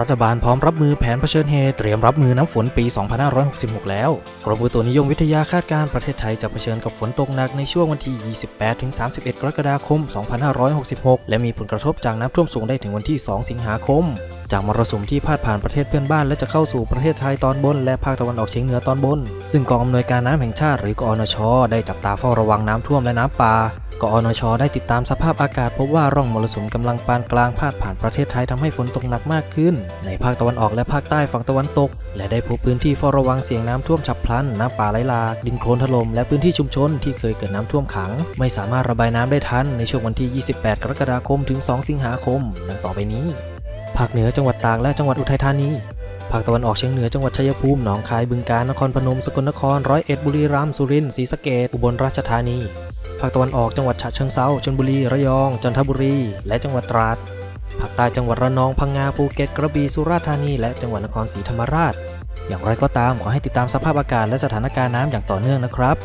รัฐบาลพร้อมรับมือแผนเผชิญเหตุเตรียมรับมือน้ำฝนปี 2566 แล้ว กรมอุตุนิยมวิทยาคาดการณ์ประเทศไทยจะเผชิญกับฝนตกหนักในช่วงวันที่ 28-31 กรกฎาคม 2566 และมีผลกระทบจากน้ำท่วมสูงได้ถึงวันที่ 2 สิงหาคม จากมรสุมที่พาดผ่านประเทศเพื่อนบ้าน และจะเข้าสู่ประเทศไทยตอนบน และภาคตะวันออกเฉียงเหนือตอนบน ซึ่งกองอำนวยการน้ำแห่งชาติหรือกอนช ได้จับตาเฝ้าระวังน้ำท่วมและน้ำป่ากอนช ได้ติดตามสภาพอากาศพบว่าร่องมรสุมกำลังปานกลางพาดผ่านประเทศไทยทำให้ฝนตกหนักมากขึ้น ในภาคตะวันออกและภาคใต้ฝั่งตะวันตก และได้พบพื้นที่เฝ้าระวังเสี่ยงน้ำท่วมฉับพลัน น้ำป่าไหลหลาก ดินโคลนถล่มและพื้นที่ชุมชนที่เคยเกิดน้ำท่วมขัง ไม่สามารถระบายน้ำได้ทันในช่วงวันที่ 28 กรกฎาคมถึง 2 สิงหาคม ดังต่อไปนี้ ภาคเหนือจังหวัดตากและจังหวัดอุทัยธานี ภาคตะวันออกเฉียงเหนือจังหวัดชัยภูมิ หนองคาย บึงกาฬ นครพนม สกลนคร ร้อยเอ็ด บุรีรัมย์ สุรินทร์ ศรีสะเกษอุบลราชธานี ภาคตะวันออกจังหวัดฉะเชิงเทราชลบุรี ระยอง จันทบุรี และจังหวัดตราด ภาคใต้จังหวัดระนอง พังงา ภูเก็ต กระบี่ สุราษฎร์ธานี และจังหวัดนครศรีธรรมราช อย่างไรก็ตามขอให้ติดตามสภาพอากาศและสถานการณ์น้ำอย่างต่อเนื่องนะครับ